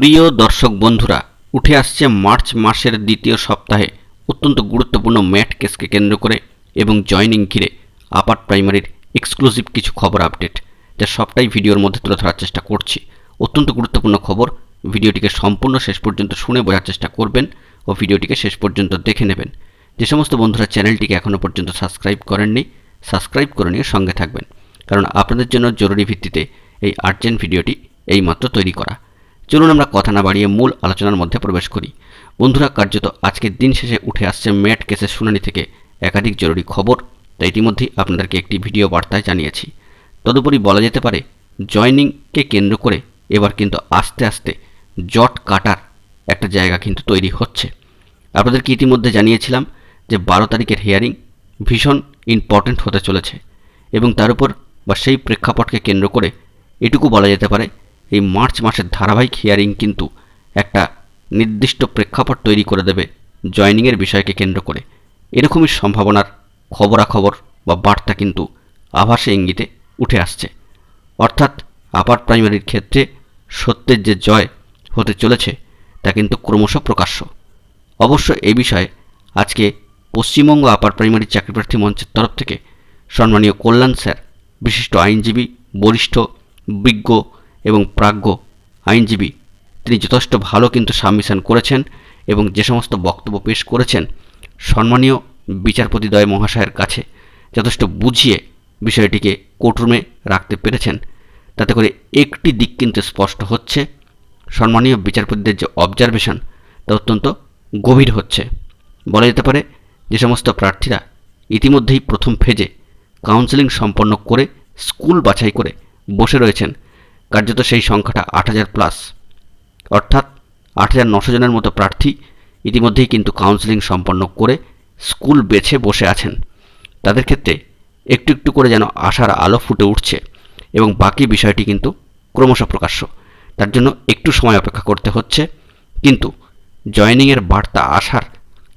প্রিয় দর্শক বন্ধুরা, উঠে আসছে মার্চ মাসের দ্বিতীয় সপ্তাহে অত্যন্ত গুরুত্বপূর্ণ ম্যাট কেসকে কেন্দ্র করে এবং জয়নিং ঘিরে আপার প্রাইমারির এক্সক্লুসিভ কিছু খবর আপডেট, যা সবটাই ভিডিওর মধ্যে তুলে ধরার চেষ্টা করছি। অত্যন্ত গুরুত্বপূর্ণ খবর, ভিডিওটিকে সম্পূর্ণ শেষ পর্যন্ত শুনে বোঝার চেষ্টা করবেন ও ভিডিওটিকে শেষ পর্যন্ত দেখে নেবেন। যে সমস্ত বন্ধুরা চ্যানেলটিকে এখনও পর্যন্ত সাবস্ক্রাইব করেননি, সাবস্ক্রাইব করে নিয়ে সঙ্গে থাকবেন, কারণ আপনাদের জন্য জরুরি ভিত্তিতে এই আর্জেন্ট ভিডিওটি এইমাত্র তৈরি করা। চলুন আমরা কথা না বাড়িয়ে মূল আলোচনার মধ্যে প্রবেশ করি। বন্ধুরা, কার্যত আজকের দিন শেষে উঠে আসছে ম্যাট কেসের শুনানি থেকে একাধিক জরুরি খবর তা ইতিমধ্যেই আপনাদেরকে একটি ভিডিও বার্তায় জানিয়েছি। তদুপরি বলা যেতে পারে, জয়নিংকে কেন্দ্র করে এবার কিন্তু আস্তে আস্তে জট কাটার একটা জায়গা কিন্তু তৈরি হচ্ছে। আপনাদেরকে ইতিমধ্যে জানিয়েছিলাম যে বারো তারিখের হিয়ারিং ভীষণ ইম্পর্ট্যান্ট হতে চলেছে এবং তার উপর বা সেই প্রেক্ষাপটকে কেন্দ্র করে এটুকু বলা যেতে পারে এই মার্চ মাসের ধারাবাহিক হিয়ারিং কিন্তু একটা নির্দিষ্ট প্রেক্ষাপট তৈরি করে দেবে জয়নিংয়ের বিষয়কে কেন্দ্র করে। এরকমই সম্ভাবনার খবরাখবর বা বার্তা কিন্তু আভাসে ইঙ্গিতে উঠে আসছে। অর্থাৎ আপার প্রাইমারির ক্ষেত্রে সত্যের যে জয় হতে চলেছে, তা কিন্তু ক্রমশ প্রকাশ্য। অবশ্য এ বিষয়ে আজকে পশ্চিমবঙ্গ আপার প্রাইমারি চাকরিপ্রার্থী মঞ্চের তরফ থেকে সম্মানীয় কল্যাণ স্যার, বিশিষ্ট আইনজীবী, বরিষ্ঠ, বিজ্ঞ এবং প্রাজ্ঞ আইনজীবী। তিনি যথেষ্ট ভালো কিন্তু সাবমিশন করেছেন এবং যে সমস্ত বক্তব্য পেশ করেছেন, সম্মানীয় বিচারপতিদ্বয় মহাশয়ের কাছে যথেষ্ট বুঝিয়ে বিষয়টিকে কোর্টরুমে রাখতে পেরেছেন। তাতে করে একটি দিক কিন্তু স্পষ্ট হচ্ছে, সম্মানীয় বিচারপতিদের যে অবজারভেশন তা অত্যন্ত গভীর হচ্ছে। বলা যেতে পারে, যে সমস্ত প্রার্থীরা ইতিমধ্যেই প্রথম ফেজে কাউন্সেলিং সম্পন্ন করে স্কুল বাছাই করে বসে রয়েছেন। কার্যত সেই সংখ্যাটা আট হাজার প্লাস অর্থাৎ আট হাজার নশো জনের মতো প্রার্থী ইতিমধ্যেই কিন্তু কাউন্সেলিং সম্পন্ন করে স্কুল বেছে বসে আছেন। তাদের ক্ষেত্রে একটু একটু করে যেন আশার আলো ফুটে উঠছে এবং বাকি বিষয়টি কিন্তু ক্রমশ প্রকাশ্য। তার জন্য একটু সময় অপেক্ষা করতে হচ্ছে। কিন্তু জয়নিংয়ের বার্তা আসার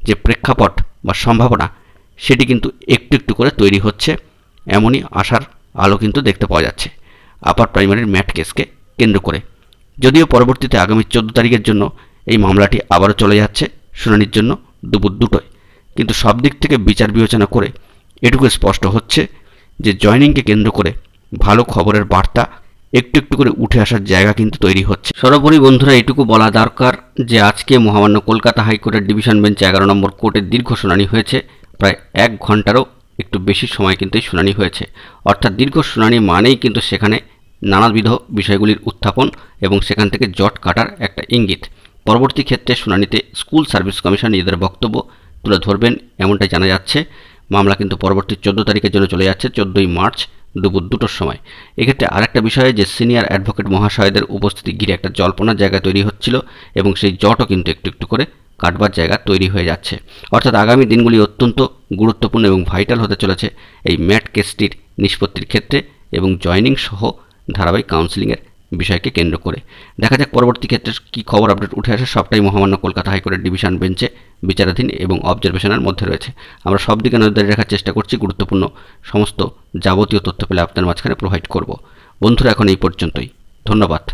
যে প্রেক্ষাপট বা সম্ভাবনা, সেটি কিন্তু একটু একটু করে তৈরি হচ্ছে। এমনই আশার আলো কিন্তু দেখতে পাওয়া যাচ্ছে। আপার প্রাইমারির ম্যাট কেসকে কেন্দ্র করে। যদিও পরবর্তীতে আগামী চোদ্দ তারিখের জন্য এই মামলাটি আবারও চলে যাচ্ছে শুনানির জন্য দুপুর দুটোয়। কিন্তু সব দিক থেকে বিচার বিবেচনা করে এটুকু স্পষ্ট হচ্ছে যে জয়নিংকে কেন্দ্র করে ভালো খবরের বার্তা একটু একটু করে উঠে আসার জায়গা কিন্তু তৈরি হচ্ছে। সর্বোপরি বন্ধুরা, এটুকু বলা দরকার যে আজকে মহামান্য কলকাতা হাইকোর্টের ডিভিশন বেঞ্চে এগারো নম্বর কোর্টের দীর্ঘ শুনানি হয়েছে। প্রায় এক ঘন্টারও একটু বেশি সময় কিন্তু এই শুনানি হয়েছে। অর্থাৎ দীর্ঘ শুনানি মানেই কিন্তু সেখানে নানাবিধ বিষয়গুলির উত্থাপন এবং সেখান থেকে জট কাটার একটা ইঙ্গিত। পরবর্তী ক্ষেত্রে শুনানিতে স্কুল সার্ভিস কমিশন নিজেদের বক্তব্য তুলে ধরবেন, এমনটাই জানা যাচ্ছে। মামলা কিন্তু পরবর্তী চোদ্দ তারিখের জন্য চলে যাচ্ছে, চোদ্দোই মার্চ। দুপুর দুটোর সময়। এক্ষেত্রে আরেকটা বিষয় যে সিনিয়র অ্যাডভোকেট মহাশয়দের উপস্থিতি ঘিরে একটা জল্পনার জায়গা তৈরি হচ্ছিল এবং সেই জটও কিন্তু একটু একটু করে কাটবার জায়গা তৈরি হয়ে যাচ্ছে। অর্থাৎ আগামী দিনগুলি অত্যন্ত গুরুত্বপূর্ণ এবং ভাইটাল হতে চলেছে এই ম্যাট কেসটির নিষ্পত্তির ক্ষেত্রে এবং জয়নিং সহ ধারাবাহিক কাউন্সিলিংয়ের বিষয়কে কেন্দ্র করে। দেখা যাক পরবর্তী ক্ষেত্রে কী খবর আপডেট উঠে আসে, সবটাই মহামান্য কলকাতা হাইকোর্টের ডিভিশন বেঞ্চে বিচারাধীন এবং অবজারভেশনের মধ্যে রয়েছে। আমরা সব দিকে নজরদারি রাখার চেষ্টা করছি, গুরুত্বপূর্ণ সমস্ত যাবতীয় তথ্য পেলে আপনার মাঝখানে প্রোভাইড করব। বন্ধুরা, এখন এই পর্যন্তই। ধন্যবাদ।